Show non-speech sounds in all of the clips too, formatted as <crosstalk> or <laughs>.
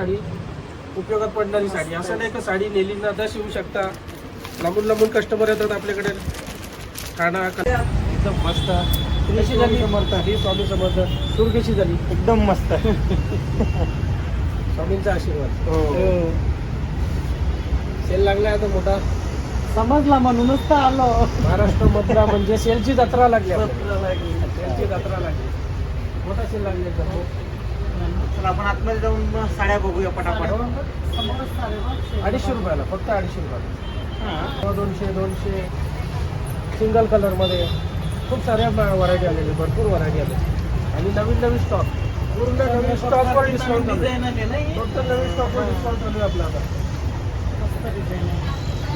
साडी उपयोगात पडणारी साडी. असं नाही का साडी नेली ना आता शिवू शकता. लांबून लांबून कस्टमर येतात आपल्याकडे. खाणं एकदम मस्त. कशी झाली समर्थ. ही स्वामी समर्थ. सूर कशी झाली एकदम मस्त. स्वामींचा आशीर्वाद. हो. सेल लागलाय आता मोठा. समजला म्हणूनच तर आलो. महाराष्ट्र मधला म्हणजे सेलची जत्रा लागली. सेलची जत्रा लागली. मोठा सेल लागले चला आपण आतमध्ये जाऊन मग साड्या बघूया पटापट. अडीचशे रुपयाला फक्त अडीचशे रुपयाला. दोनशे दोनशे. सिंगल कलरमध्ये खूप साऱ्या व्हरायटी आलेली भरपूर व्हरायटी आले आणि नवीन नवीन स्टॉक पूर्ण नवीन स्टॉकवर डिस्काउंट चालू. आहे. टोटल नवीन स्टॉकवर डिस्काउंट चालू आहे आपला आता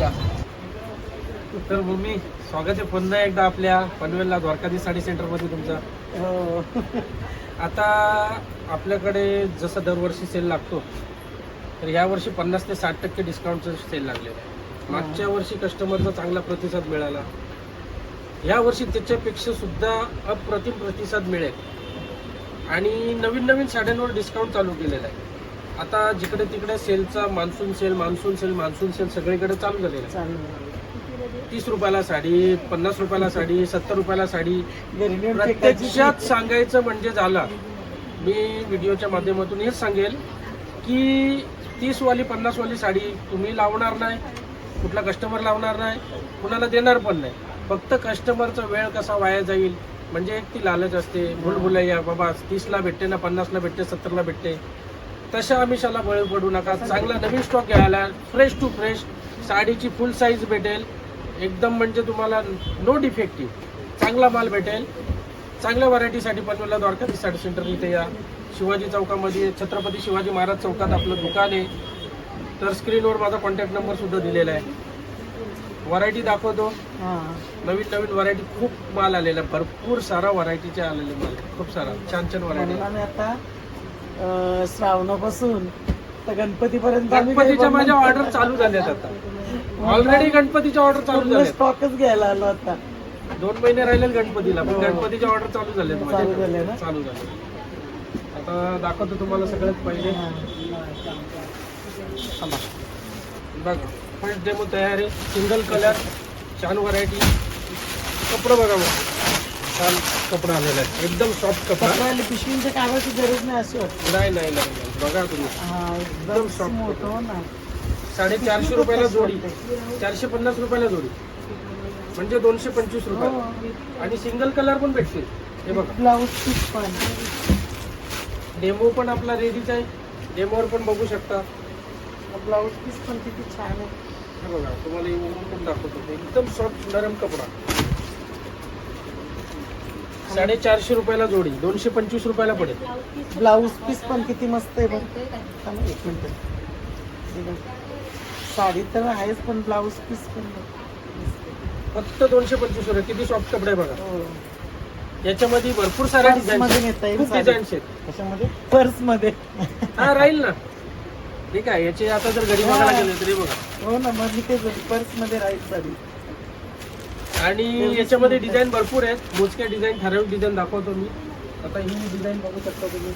या. तर मम्मी स्वागत आहे पुन्हा एकदा आपल्या पनवेलला द्वारकाधी साडी सेंटरमध्ये तुमचं. हो. <laughs> आता आपल्याकडे जसं दरवर्षी सेल लागतो तर यावर्षी पन्नास ते साठ टक्के डिस्काउंटचं सेल लागलेलं आहे मागच्या वर्षी कस्टमरचा चांगला प्रतिसाद मिळाला. यावर्षी त्याच्यापेक्षा सुद्धा अप्रतिम प्रतिसाद मिळेल. आणि नवीन नवीन साड्यांवर डिस्काउंट चालू केलेला आहे. आता जिकडे तिकडे सेलचा monsoon sale monsoon sale monsoon sale सगळीकडे चालू झालेला आहे. तीस रुपयाला साडी पन्नास रुपयाला साडी सत्तर रुपयाला साडी. प्रत्यक्षात सांगायचं म्हणजे झालं. मी व्हिडिओच्या माध्यमातून हेच सांगेल की तीस वाली पन्नास वाली साडी तुम्ही लावणार नाही कुठला कस्टमर लावणार नाही कुणाला देणार पण नाही. फक्त कस्टमरचा वेळ कसा वाया जाईल म्हणजे एक ती लालच असते. भुलभुलैया बाबा तीसला भेटते ना पन्नासला भेटते सत्तरला भेटते. तशा आमिषाला बळी पडू नका. चांगला नवीन स्टॉक घ्यायला फ्रेश टू फ्रेश साडीची फुल साईज भेटेल. एकदम म्हणजे तुम्हाला नो डिफेक्टिव्ह चांगला माल भेटेल. चांगल्या व्हरायटीसाठी पनवेलला द्वारका साडी सेंटर इथे या शिवाजी चौकामध्ये. छत्रपती शिवाजी महाराज चौकात आपलं दुकान आहे. तर स्क्रीनवर माझा कॉन्टॅक्ट नंबर सुद्धा दिलेला आहे. व्हरायटी दाखवतो. नवीन नवीन व्हरायटी खूप माल आलेला आहे. भरपूर सारा व्हरायटीचे आलेले माल आहे. खूप सारा. छान छान व्हरायटी म्हणून आम्ही आता अं, श्रावणापासून तर गणपतीपर्यंत आम्ही काही गणपतीच्या माझ्या ऑर्डर चालू झाल्यात आता. ऑलरेडी गणपतीच्या ऑर्डर चालू पूर्ण झाल्या स्टॉकच घ्यायला आलो आता. दोन महिने राहिले गणपतीला पण हो. गणपतीच्या ऑर्डर चालू झाले चालू झाले ना? चालू झाले. आता दाखवतो तुम्हाला सगळ्यात पहिले. थांबा. बघा फर्स्ट डेमो तयार आहे सिंगल कलर छान व्हरायटी कपडा बघा बघा छान कपडा आलेला आहे एकदम सॉफ्ट कपडा. पत्राला पिशवींच्या कामाची गरज नाही वाटते. नाही नाही नाही नाही. बघा तुम्ही. हा एकदम soft स्मूथ हो ना. साडेचारशे रुपयाला जोडी. चारशे पन्नास रुपयाला जोडी. म्हणजे दोनशे पंचवीस हो. रुपये आणि सिंगल कलर पण भेटतील. हे बघा. ब्लाऊज पीस पण. डेमो पण आपला रेडीच आहे. डेमोवर पण बघू शकता. ब्लाऊज पीस पण किती छान आहे. हे बघा तुम्हाला हे उघडून पण दाखवतो. एकदम सॉफ्ट नरम कपडा. साडेचारशे रुपयाला जोडी. दोनशे पंचवीस रुपयाला पडेल. ब्लाऊज पीस पण किती मस्त आहे बघ. एक मिनिट. हे बघ. साडी तर आहेच पण ब्लाऊज पीस पण. फक्त दोनशे पंचवीस रुपये. किती सॉफ्ट कपडे बघा. हो. याच्यामध्ये भरपूर साऱ्या डिझाईन साडी. डिझाईन्स आहेत. कशामध्ये? पर्समध्ये. हा राहील ना. ठीक आहे याचे आता जर घरी बघायला गेले तरी बघा. हो ना मग इथे पर्समध्ये राहील साडी. आणि याच्यामध्ये डिझाईन भरपूर आहेत. मोजक्या डिझाईन ठराविक डिझाईन दाखवतो मी. आता ही डिझाईन बघू शकता तुम्ही.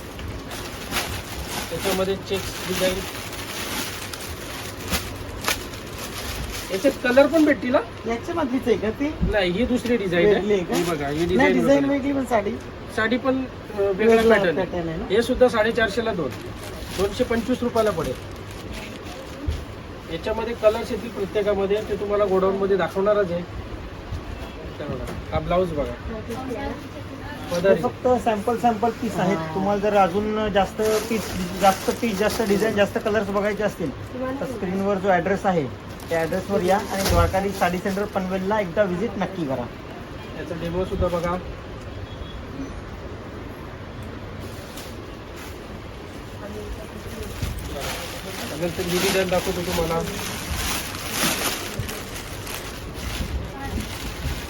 त्याच्यामध्ये चेक्स डिझाईन याच्यात कलर पण भेटतील ना याच्या मधलीच आहे का ती? नाही ही दुसरी डिझाईन वेगळी आहे आहे का? ही बघा ही नाही डिझाईन डिझाईन वेगळी पण साडी. साडी पण अं, वेगळा वेगळा पॅटर्न pattern आहे ना? हे सुद्धा साडेचारशे ला दोन. दोनशे पंचवीस रुपयाला पडेल. याच्यामध्ये कलर्स येतील प्रत्येकामध्ये ते तुम्हाला गोडाऊन मध्ये दाखवणारच आहे. हे बघा. हा ब्लाऊज बघा. हे पदर फक्त सॅम्पल सॅम्पल पीस आहेत. तुम्हाला जर अजून जास्त पीस जास्त पीस जास्त डिझाईन जास्त कलर्स बघायचे असतील तर स्क्रीनवर जो ॲड्रेस आहे त्या ॲड्रेसवर या आणि द्वारकाधी साडी सेंटर पनवेलला एकदा व्हिजिट नक्की करा. याचा डेमो सुद्धा बघा. नंतर दाखवतो तुम्हाला.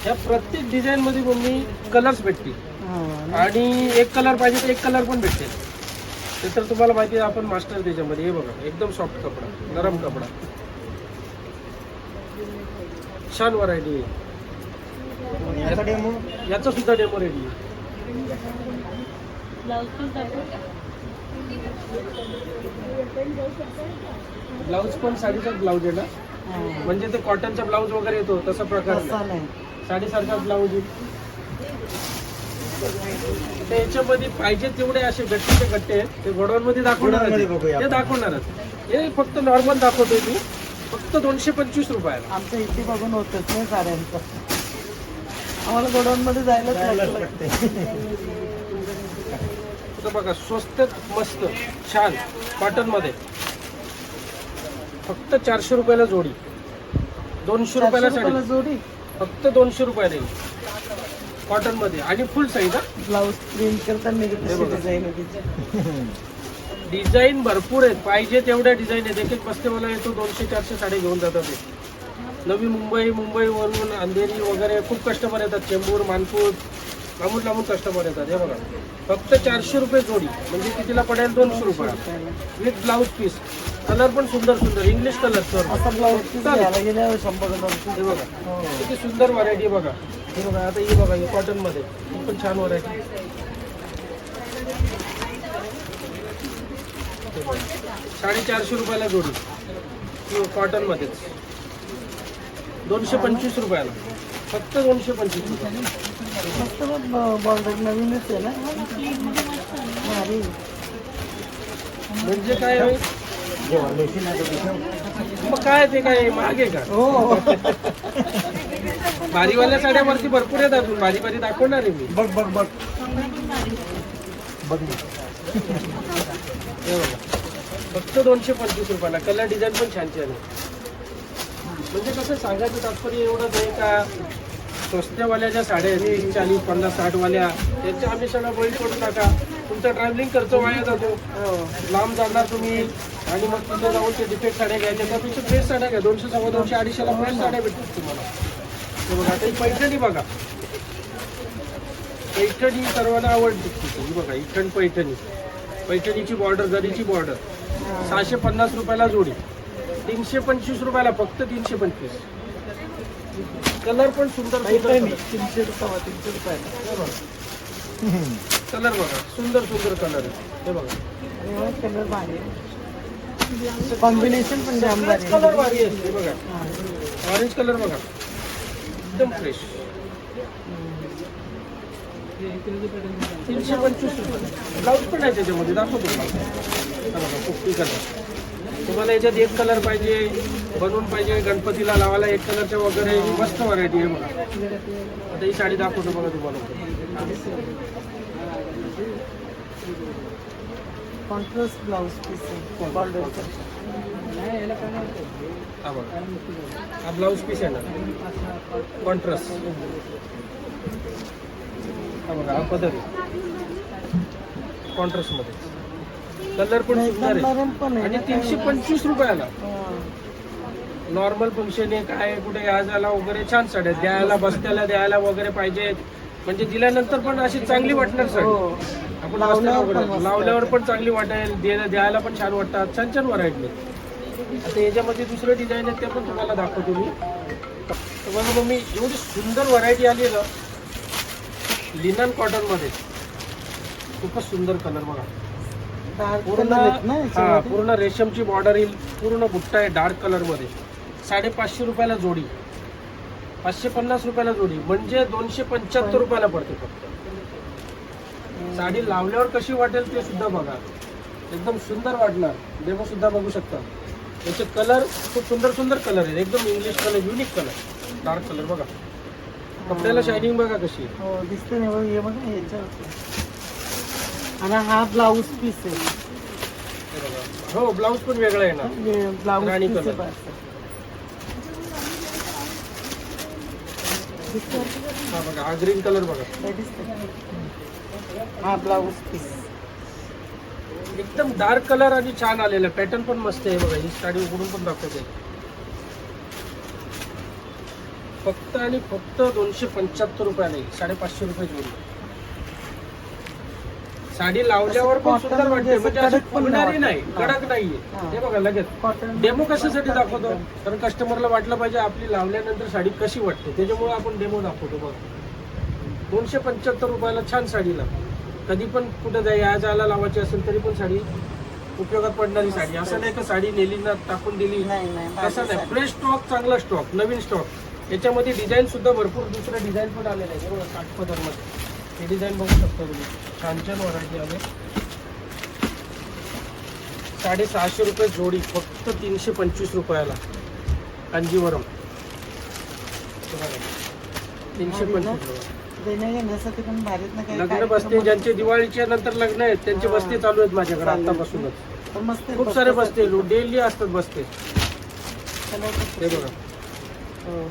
या प्रत्येक डिझाईन मध्ये मम्मी कलर्स भेटतील. आणि एक कलर पाहिजे तर एक कलर पण भेटतील. ते तर तुम्हाला माहिती आहे आपण मास्टर त्याच्यामध्ये हे बघा एकदम सॉफ्ट कपडा नरम कपडा. छान व्हरायटी आहे. याचा डेमो याचा सुद्धा डेमो रेडी आहे. ब्लाऊज पण साडीचाच ब्लाऊज आहे ना. म्हणजे ते कॉटनचा ब्लाऊज वगैरे येतो तसा प्रकार नाही. साडीसारखा ब्लाऊज आहे. याच्यामध्ये पाहिजे तेवढे असे गट्टीचे गट्टे आहेत. ते गोडाऊनमध्ये दाखवणार गोडाऊनमध्ये आहेत. बघूया ते आपण. दाखवणारच हे फक्त नॉर्मल दाखवतोय मी. फक्त दोनशे पंचवीस रुपयाला. आमच्या इथे बघून होतच नाही साड्यांचं. आम्हाला गोडाऊन मध्ये जायलाच लागते. तर बघा स्वस्त मस्त छान कॉटनमध्ये फक्त चारशे रुपयाला जोडी. दोनशे रुपयाला साडी. जोडी? फक्त दोनशे रुपयाला येईल. कॉटनमध्ये आणि फुल साईज हा? ब्लाऊज प्रिंट करताना हे बघा. डिझाईन होती <laughs> डिझाईन भरपूर आहेत. पाहिजे तेवढ्या डिझाईन आहेत. एक एक बस्तेवाला येतो. दोनशे चारशे साडे घेऊन जातात ते. नवी मुंबई मुंबईवरून अंधेरी वगैरे खूप कस्टमर येतात. चेंबूर मानपूर लांबून लांबून कस्टमर येतात. हे बघा. फक्त चारशे रुपये जोडी. म्हणजे कितीला पडेल? दोनशे रुपये. विथ ब्लाऊज पीस कलर पण सुंदर सुंदर. इंग्लिश कलर सर असा ब्लाऊज पीस शंभर हे बघा. किती सुंदर व्हरायटी बघा. हे बघा. आता ही बघा ही कॉटनमध्ये. ही पण छान व्हरायटी साडेचारशे रुपयाला जोडी. कॉटन मध्येच दोनशे पंचवीस रुपयाला. फक्त दोनशे पंचवीस मस्त बॉर्डर नवीनच आहे ना. म्हणजे काय होईल? मग काय ते काय? मागे का? हो. भारीवाल्या साड्यावरती भरपूर येतात. अजून भारी भारी दाखवणार आहे मी. बघ बघ बघ. बघा. फक्त दोनशे पंचवीस रुपयाला. कलर डिझाईन पण छान छान आहे. म्हणजे कसं सांगायचं तात्पर्य एवढंच आहे का स्वस्त्यावाल्या ज्या साड्या आहेत चाळीस पन्नास साठवाल्या त्यांच्या आम्ही सगळं बळी पडू नका. तुमचा ट्रॅव्हलिंग खर्च वाया जातो. लांब जाणार तुम्ही आणि मग तिथं जाऊन ते डिफेक्ट साड्या घ्यायच्या. त्यापेक्षा फ्रेश साड्या घ्या. दोनशे सव्वा दोनशे अडीचशेला फ्रेश साड्या भेटतात तुम्हाला. हे बघा आता ही पैठणी बघा. पैठणी सर्वांना आवडते. ही बघा इठण पैठणी. पैठणीची बॉर्डर जरीची बॉर्डर सहाशे पन्नास रुपयाला जोडी. तीनशे पंचवीस रुपयाला फक्त तीनशे पंचवीस. कलर पण सुंदर सुंदर तीनशे रुपये तीनशे रुपये कलर बघा सुंदर सुंदर कलर. आहे हे बघा. कलर भारी कॉम्बिनेशन पण जाम भारी आहे. कलर भारी आहे हे बघा. ऑरेंज कलर बघा. एकदम फ्रेश तीनशे पंचवीस रुपये ब्लाऊज पण आहे त्याच्यामध्ये दाखवतो तुम्हाला. कुट्टी कलर तुम्हाला याच्यात एक कलर पाहिजे बनवून पाहिजे गणपतीला लावायला एक कलरच्या वगैरे ही मस्त व्हरायटी आहे बघा. आता ही साडी दाखवतो बघा तुम्हाला. कॉन्ट्रास्ट ब्लाऊज पीस बॉर्डरचं हा बघा. हा ब्लाऊज पीस आहे ना? कॉन्ट्रास्ट हा बघा हा पदर कॉन्ट्रास्टमध्ये. कलर पण सुंदर आहे. आहे. आणि तीनशे पंचवीस रुपयाला. नॉर्मल फंक्शन आहे काय कुठे याजाला वगैरे छान साड्या. द्यायला बसत्याला द्यायला वगैरे पाहिजे म्हणजे दिल्यानंतर पण अशी चांगली वाटणार साडी. हो. आपण लावल्यावर पण चांगली वाटेल द्यायला पण छान वाटतात. छान छान व्हरायटी आता याच्यामध्ये दुसरे डिझाईन आहेत ते पण तुम्हाला दाखवतो मी. तर बघा मग मी एवढी सुंदर व्हरायटी आली आहे ना. लिनन कॉटनमध्ये. खूपच सुंदर कलर बघा. पूर्ण हा? पूर्ण रेशमची बॉर्डर येईल. पूर्ण बुट्टा आहे डार्क कलरमध्ये. साडेपाचशे रुपयाला जोडी. पाचशे पन्नास रुपयाला जोडी. म्हणजे दोनशे पंच्याहत्तर रुपयाला पडते फक्त. साडी लावल्यावर कशी वाटेल ते सुद्धा बघा. एकदम सुंदर वाटणार. डेमो सुद्धा बघू शकता. याचे कलर खूप सुंदर सुंदर कलर आहेत. एकदम English colour unique colour dark colour बघा. कपड्याला शायनिंग बघा कशी. हो दिसते नाही बघ हे बघा याच्यावर आणि हा ब्लाऊज पीस आहे. हे ब्लाऊज पण वेगळा आहे ना? ब्लाऊज राणी पीस. दिसतंय? हा बघा हा ग्रीन कलर बघा? हा ब्लाऊज पीस एकदम डार्क कलर आणि छान आलेला. पॅटर्न पण मस्त आहे बघा. ही साडी उघडून पण दाखवते. फक्त आणि फक्त दोनशे पंच्याहत्तर रुपयाला येईल साडेपाचशे रुपये जोडी. साडी लावल्यावर पण सुंदर वाटते. असं म्हणजे अशी पण फुगणारी नाही. कडक नाहीये. हा. बघा लगेच. डेमो कशासाठी दाखवतो? कारण कस्टमरला वाटलं पाहिजे आपली लावल्यानंतर साडी कशी वाटते. त्याच्यामुळे आपण डेमो दाखवतो बघ. दोनशे पंच्याहत्तर रुपयाला छान साडीला कधी पण कुठं जाय या जायला लावायची असेल तरी पण साडी उपयोगात पडणारी साडी. असं नाही का साडी नेली ना टाकून दिली. असं नाही फ्रेश स्टॉक चांगला स्टॉक नवीन स्टॉक याच्यामध्ये डिझाईन सुद्धा भरपूर दुसरं डिझाईन पण आलेलं आहे. बघा साठमध्ये हे डिझाईन बघू शकता तुम्ही छान छान व्हरायटी आले साडेसहाशे रुपये जोडी फक्त तीनशे पंचवीस रुपयाला कांजीवरम. तीनशे पंचवीस घेण्यासाठी पण भारीत लग्न बसते ज्यांचे दिवाळीच्या नंतर लग्न आहेत त्यांचे. बसते चालू आहेत माझ्याकडे. आतापासूनच आहे, खूप सारे. बसते डेली असतात बसते हे बघा हो.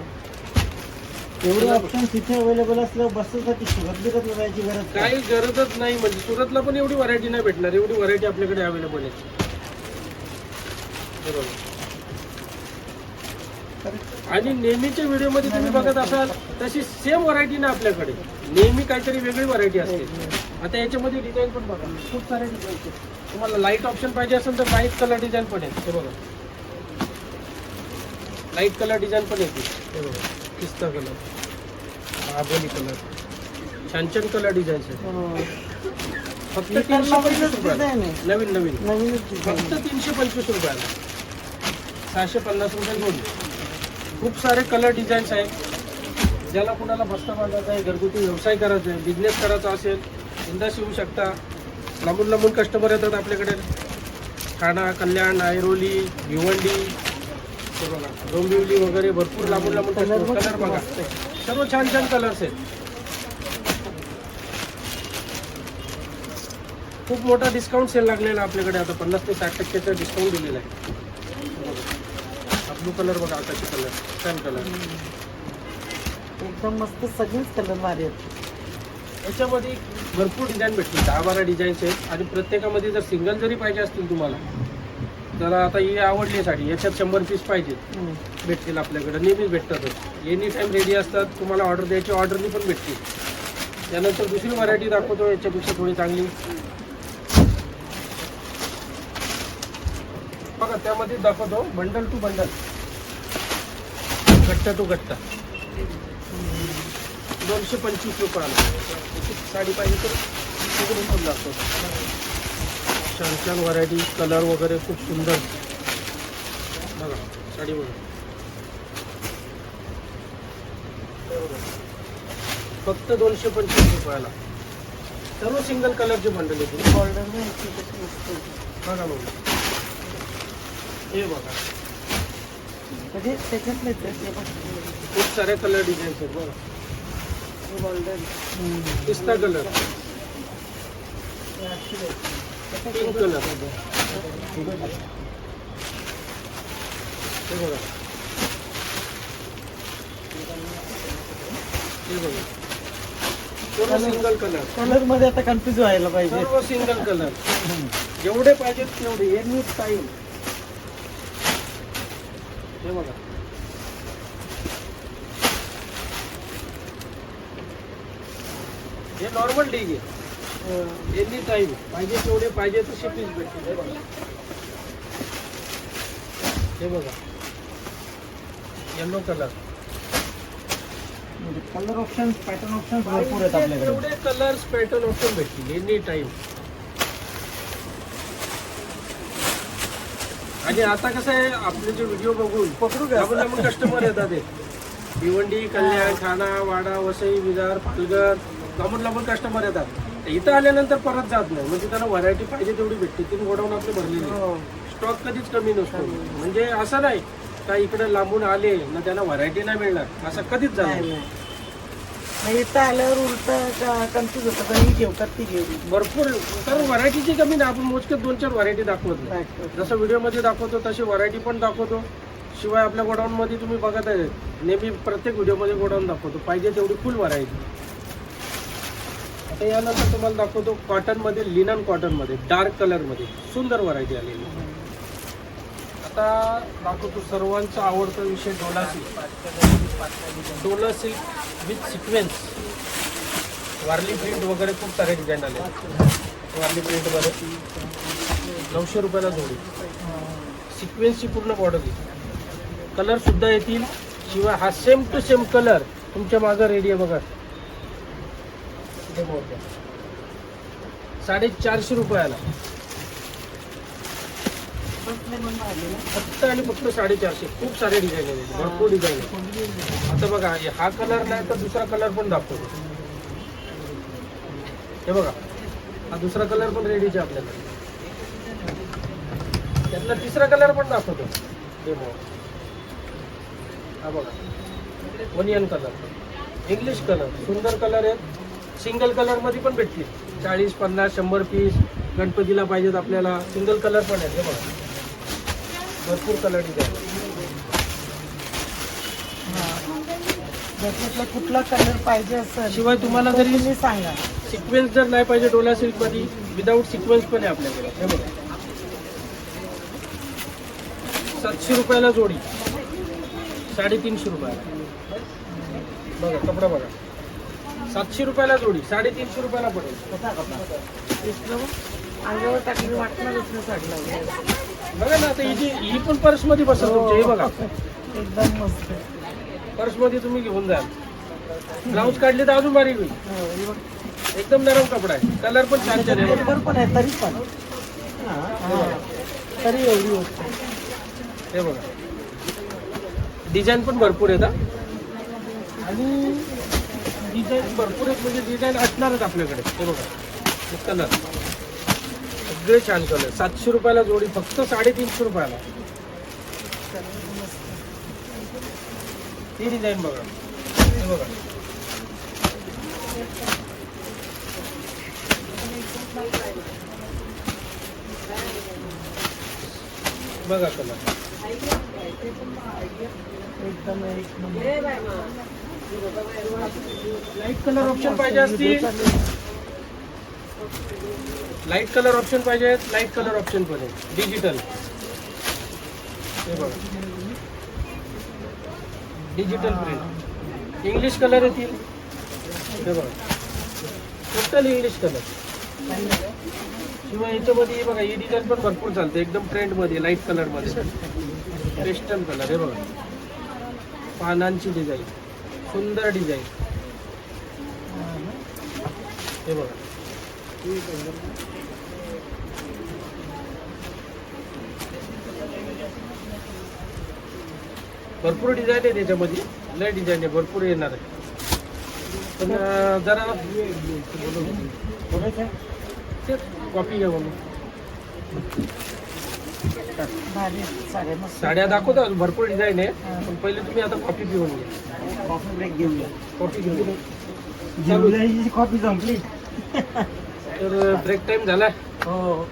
एवढे ऑप्शन तिथे अवेलेबल असल्यावर बससाठी सुरत बिरत जायची गरज काय काही गरजच नाही म्हणजे सुरतला पण एवढी व्हरायटी नाही भेटणार एवढी व्हरायटी आपल्याकडे अवेलेबल आहे. बरोबर. आणि नेहमीच्या व्हिडिओमध्ये तुम्ही बघत असाल तशी सेम व्हरायटी ना आपल्याकडे. नेहमी काहीतरी वेगळी व्हरायटी असते. आता याच्यामध्ये डिझाईन पण बघा. खूप सारे डिझाईन आहेत. तुम्हाला लाइट ऑप्शन पाहिजे असेल तर लाइट कलर डिझाईन पण आहे. हे बघा. लाइट कलर डिझाईन पण येते बघा. पिस्ता कलर आबोली कलर छान छान कलर डिझाईन्स आहेत. फक्त तीनशे पंचवीस रुपयाला. आहे. नवीन नवीन. फक्त तीनशे पंचवीस रुपयाला. सहाशे पन्नास रुपये जोडी खूप सारे कलर डिझाईन्स आहेत ज्याला कुणाला बस्ता बांधायचा आहे घरगुती व्यवसाय करायचा आहे बिझनेस करायचा असेल बिंदास येऊ शकता. लांबून लांबून कस्टमर येतात आपल्याकडे. ठाणा कल्याण ऐरोली भिवंडी डोंबिवली वगैरे भरपूर लांबून लांबून कलर बघा. सर्व छान छान कलर्स आहेत. खूप मोठा डिस्काउंट सेल लागलेला आपल्याकडे आता पन्नास ते साठ टक्क्याचा डिस्काउंट दिलेला आहे. ब्लू कलर बघा आकाशी कलर छान कलर एकदम मस्त सगळेच कलर भारी आहेत. याच्यामध्ये भरपूर डिझाईन भेटतील. दहा बारा डिझाईन्स आहेत. आणि प्रत्येकामध्ये जर सिंगल जरी पाहिजे असतील तुम्हाला तर आता ही आवडली आहे साडी याच्यात शंभर पीस पाहिजेत. भेटतील आपल्याकडे. नेहमीच भेटतातच एनी टाईम रेडी असतात तुम्हाला ऑर्डर द्यायची ऑर्डरनी पण भेटतील. त्यानंतर दुसरी व्हरायटी दाखवतो याच्यापेक्षा थोडी चांगली. बघा त्यामध्ये दाखवतो बंडल टू बंडल गट्टा टू गट्टा दोनशे पंचवीस रुपयाला. साडी पाहिजे तर तिकडून पण दाखवतो. छान छान व्हरायटी कलर वगैरे खूप सुंदर. बघा साडी बघा फक्त दोनशे पंचवीस रुपयाला. सर्व सिंगल कलरचे बंडल याची कशी मस्त आहे. बघा. मग हे बघा. म्हणजे त्याच्यातले बघ. खूप सारे कलर डिझाईन्स आहेत बघा. पिस्ता कलर कलर सिंगल कलर कलरमध्ये आता कन्फ्युज व्हायला पाहिजे. सर्व सिंगल कलर जेवढे पाहिजेत तेवढे. एनी टाईम हे बघा. हे नॉर्मल डी आहे. एनी टाईम पाहिजे तेवढे पाहिजे तसे पीस भेटतील. हे बघा. Yellow colour colour option pattern option भरपूर आहेत आपल्याकडे. कलर्स पॅटर्न ऑप्शन भेटतील. एनी टाइम आणि आता कसं आहे आपले जे व्हिडिओ बघून पकडू लांबून लांबून कस्टमर येतात ते भिवंडी कल्याण ठाणा वाडा वसई विदार पालघर. लांबून लांबून कस्टमर येतात. इथं आल्यानंतर परत जात नाही. म्हणजे त्यांना व्हरायटी पाहिजे तेवढी भेटते. तीन गोडाऊन आपले भरलेले हो. स्टॉक कधीच कमी नसतो. म्हणजे असं नाही का इकडे लांबून आले ना त्यांना व्हरायटी नाही मिळणार. असं कधीच जाणार नाही मग इथं आल्यावर उलट कन्फ्युज होतं का? ही ती घेऊ भरपूर. कारण व्हरायटीची कमी नाही. आपण मोजके दोन चार व्हरायटी दाखवत नाही. दाखवतो. जसं व्हिडिओमध्ये दाखवतो तशी व्हरायटी पण दाखवतो. शिवाय आपल्या गोडाऊनमध्ये तुम्ही बघत आहे. नेहमी प्रत्येक व्हिडिओमध्ये गोडाऊन दाखवतो. पाहिजे तेवढी फुल व्हरायटी आता यानंतर तुम्हाला दाखवतो कॉटनमध्ये लिनन कॉटनमध्ये डार्क कलरमध्ये सुंदर व्हरायटी आलेली आता दाखवतो सर्वांचा आवडता विषय dola silk dola silk with sequence Warli print वगैरे खूप सारे डिझाईन आले. वारली प्रिंट वगैरे नऊशे रुपयाला जोडी. सिक्वेन्सची पूर्ण बॉर्डर येईल कलरसुद्धा येतील. शिवाय हा सेम टू सेम कलर तुमच्या मागं रेडी आहे बघा. इथे बोर्ड साडेचारशे रुपयाला. फक्त आणि फक्त साडेचारशे. खूप सारे डिझाईन आहेत. भरपूर डिझाईन आहे आता बघा हा कलर नाही तर दुसरा कलर पण दाखवतो. हे बघा हा दुसरा कलर पण रेडीचे आपल्याला. त्यातला तिसरा कलर पण दाखवतो. हे बघा. हा बघा. ओनियन कलर इंग्लिश कलर सुंदर कलर आहेत. सिंगल कलरमध्ये पण भेटतील. चाळीस पन्नास शंभर पीस गणपतीला पाहिजेत आपल्याला. सिंगल कलर पण आहेत हे बघा. भरपूर कलर डिझाईन हा. कुठला कलर पाहिजे असेल शिवाय तुम्हाला जरी तुम्ही सांगा. सिक्वेन्स जर नाही पाहिजे डोला सिल्कमध्ये विदाऊट सिक्वेन्स पण आहे आपल्याकडे. हे बघा. सातशे रुपयाला जोडी. साडेतीनशे रुपयाला. बघा कपडा बघा. सातशे रुपयाला जोडी साडेतीनशे रुपयाला पडेल. बघ? अंगावर टाकली वाटणारच ना बघा आता ही जी ही पण पर्समध्ये बसेल तुमच्या हे बघा. एकदम मस्त. पर्समध्ये तुम्ही घेऊन जाल ब्लाऊज काढले तर अजून बारीक होईल. हो. एकदम नरम कपडा आहे. कलर पण छान छान आहे. पण आहे तरी पण. हा. तरी एवढी गोष्ट. हे बघा. डिझाईन पण भरपूर आहेत. आणि डिझाईन भरपूर आहेत म्हणजे डिझाईन असणारच आपल्याकडे हे बघा कलर सगळे छान कलर सातशे रुपयाला जोडी फक्त साडेतीनशे रुपयाला. ही डिझाईन बघा. हे बघा. बघा कलर एकदम एक नंबर. लाइट कलर ऑप्शन पाहिजे असतील. लाइट कलर ऑप्शन पाहिजे लाइट कलर ऑप्शन पण आहे. डिजिटल हे बघा. डिजिटल प्रिंट इंग्लिश कलर येतील. हे बघा. टोटल इंग्लिश कलर शिवाय याच्यामध्ये बघा ही डिझाईन पण भरपूर चालते. एकदम ट्रेंडमध्ये लाइट कलरमध्ये पेस्टल कलर हे बघा. पानांची डिझाईन सुंदर डिझाईन. हे बघा. भरपूर डिझाईन आहे त्याच्यामध्ये. लय डिझाईन आहे भरपूर येणार आहे. पण जरा? कॉपी घ्या म्हणून साड्या दाखवतो भरपूर डिझाईन आहे. पण पहिले तुम्ही आता कॉपी पिऊन घ्या. कॉफी ब्रेक घेऊया कॉफी घेऊन कॉफी संपली. तर ब्रेक टाइम झालाय. हो.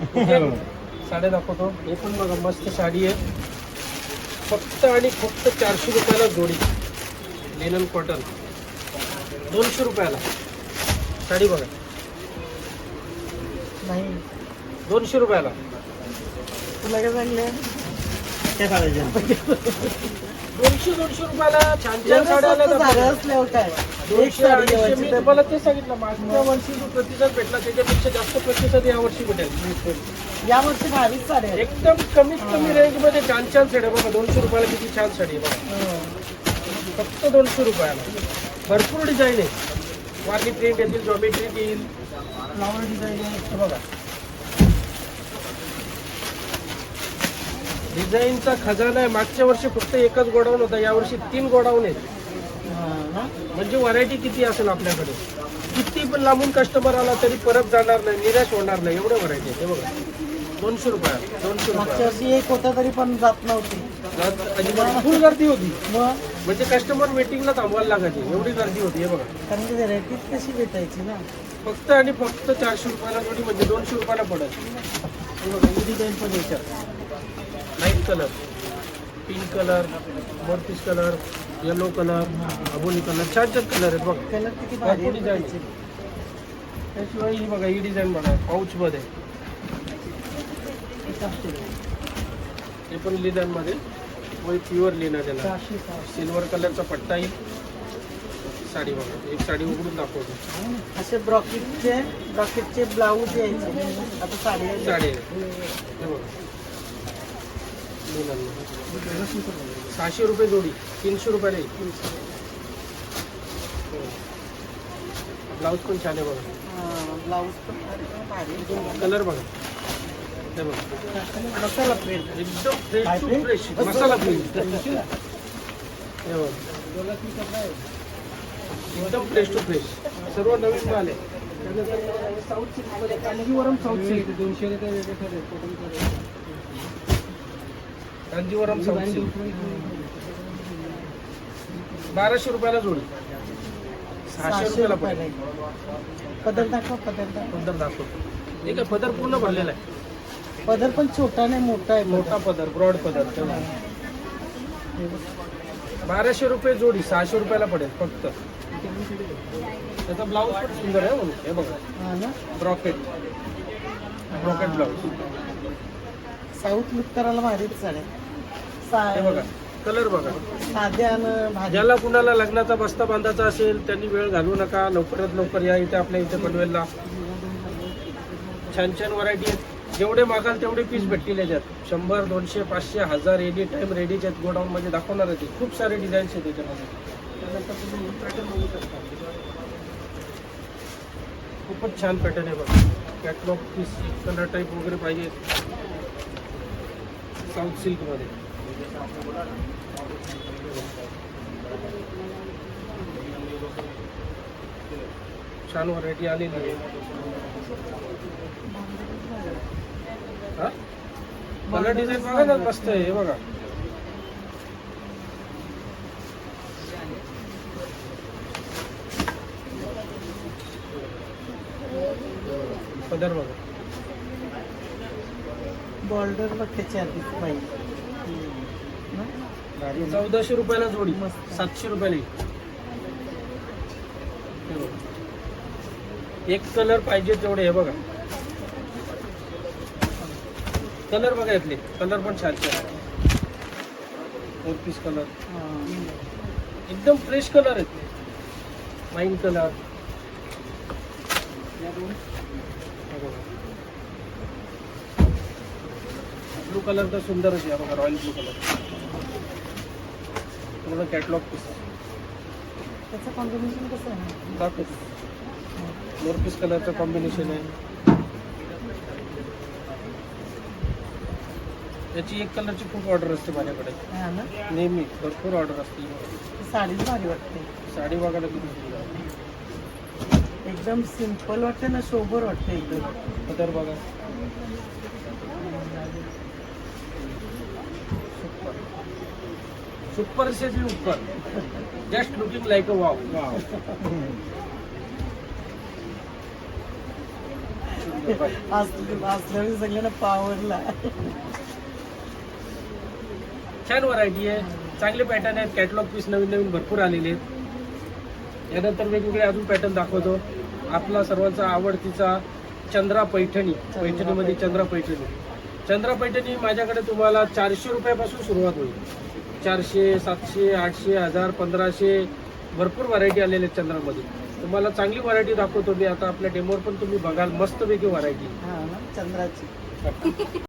साड्या दाखवतो. हे पण बघा मस्त साडी आहे. फक्त आणि फक्त चारशे रुपयाला जोडी. लिनन कॉटन दोनशे रुपयाला. साडी बघा. नाही. दोनशे रुपयाला. तुला काय सांगलं. त्या काढायच्या दोनशे दोनशे रुपयाला छान छान साड्या आल्या. असल्यावर काय? एक दोनशे साडी अडीचशे मी तुम्हाला ते सांगितलं मागच्या वर्षी जो प्रतिसाद भेटला त्याच्यापेक्षा जास्त प्रतिसाद या वर्षी भेटेल. या वर्षी भारीच साड्या आहेत. एकदम कमीत कमी रेंजमध्ये छान छान साड्या बघा दोनशे रुपयाला किती छान साडी आहे बघा. हो. फक्त दोनशे रुपयाला. भरपूर डिझाईन आहे. वारली प्रिंट येतील जॉमेट्री येईल फ्लावर डिझाईन आहे हे बघा. डिझाईनचा खजाना आहे. मागच्या वर्षी फक्त एकच गोडाऊन होता. यावर्षी तीन गोडाऊन आहेत? म्हणजे व्हरायटी किती असेल आपल्याकडे? किती पण लांबून कस्टमर आला तरी परत जाणार नाही निराश होणार नाही. एवढं व्हरायटी आहे. हे बघा. दोनशे रुपया दोनशे मागच्या रुपया वर्षी एक होता तरी पण जात नव्हती. अजिबात फुल गर्दी होती. मग? म्हणजे कस्टमर वेटिंगला थांबवायला लागायचे. एवढी गर्दी होती. हे बघा. कारण की व्हेरायटीज कशी भेटायची ना? फक्त आणि फक्त चारशे रुपयाला जोडी म्हणजे दोनशे रुपयाला पडत. हे बघा ही डिझाईन पण याच्यात. Light colour. पिंक कलर मोरपीस कलर येलो कलर अबोली कलर. छान छान कलर आहेत बघा. कलर किती भारी भरपूर डिझाईन आहे. त्याशिवाय ही बघा ही डिझाईन बघा पाऊच मध्ये. हे पण लिननमध्ये. प्युअर सहाशे सहाशे. सिल्वर कलरचा पट्टा येईल साडी बघा एक साडी उघडून दाखवतो. असे ब्रॉकेटचे ब्रॉकेटचे ब्लाऊज यायचे. आता साडी. साडी. आहे. हे बघा. सहाशे रुपये जोडी तीनशे रुपयाला येईल ब्लाऊज पण छान आहे बघा. ब्लाऊज पण भारी भारी कलर बघा. हे बघा. मसाला प्रिंट एकदम fresh to fresh masala print हे बघा. एकदम फ्रेश टू फ्रेश सर्व नवीन माल आहे. साऊथ सिल्कमध्ये कांजीवरम साऊथ सिल्क दोनशे कांजीवरम साऊथ बाराशे रुपयाला जोडी. सहाशे रुपयाला पडेल. पदर दाखवा पदर दाखवा. पदर दाखवतो. आहे पदर पूर्ण भरलेला आहे. पदर पण छोटा नाही मोठा आहे. मोठा पदर ब्रॉड पदर. बाराशे रुपये जोडी सहाशे रुपयाला पडेल फक्त. त्याचा ब्लाऊज पण सुंदर आहे हो. हे बघा. हा ना? Brocade brocade blouse south look करायला भारीच चालेल हे बघा कलर बघा. ज्याला कुणाला लग्नाचा बस्ता बांधायचा असेल त्यांनी वेळ घालू नका. लवकरात लवकर या इथे आपल्या इथे पनवेलला छान छान व्हरायटी आहेत. जेवढे मागाल तेवढे पीस भेटतील याच्यात. शंभर दोनशे पाचशे हजार एनी टाइम रेडीचे आहेत गोडाऊन मध्ये दाखवणार आहे खूप सारे डिझाईन्स आहेत त्याच्यामध्ये त्यानंतर तुम्ही पॅटर्न बघू शकता खूपच छान पॅटर्न आहे बघा. कॅटलॉग पीस कलर टाईप वगैरे पाहिजे. साऊथ सिल्कमध्ये छान व्हरायटी आलेली आहे. हा? कलर डिझाईन बघा ना मस्त आहे हे बघा. पदर बघा. बॉर्डर बघ त्याची आधीच पाहिजे? चौदाशे रुपयाला जोडी. सातशे रुपयाला एक. कलर पाहिजे तेवढे हे बघा. कलर बघा यातले. कलर पण छान छान फोर पीस कलर. एकदम फ्रेश कलर आहेत. वाईन कलर ब्लू कलर तर सुंदरच आहे. बघा रॉयल ब्लू कलर पूर्ण कॅटलॉग पीस त्याचं कॉम्बिनेशन कसं आहे? मोर पीस कलरचं कॉम्बिनेशन आहे. याची एक कलरची खूप ऑर्डर असते माझ्याकडे. हा ना? नेहमी भरपूर ऑर्डर असते. ती साडीच भारी वाटते. साडी बघायला किती सुंदर आहे. एकदम सिंपल वाटते ना सोबर वाटते एकदम. पदर बघा. सुपर से भी ऊपर just looking like a wow सगळ्यांना पावरला छान व्हरायटी आहे. चांगले पॅटर्न आहेत. कॅटलॉग पीस नवीन नवीन भरपूर आलेले आहेत. यानंतर वेगवेगळे अजून पॅटर्न दाखवतो. आपला सर्वांचा आवडतीचा चंद्रा पैठणी. पैठणीमध्ये चंद्रा पैठणी. चंद्रा पैठणी माझ्याकडे तुम्हाला चारशे रुपयापासून सुरुवात होईल. चारशे सातशे आठशे हजार पंधराशे भरपूर व्हरायटी आलेल्या आहेत चंद्रामध्ये. तुम्हाला चांगली व्हरायटी दाखवतो मी. आता आपल्या डेमोवर पण तुम्ही बघाल मस्तपैकी व्हरायटी हा चंद्राची. <laughs>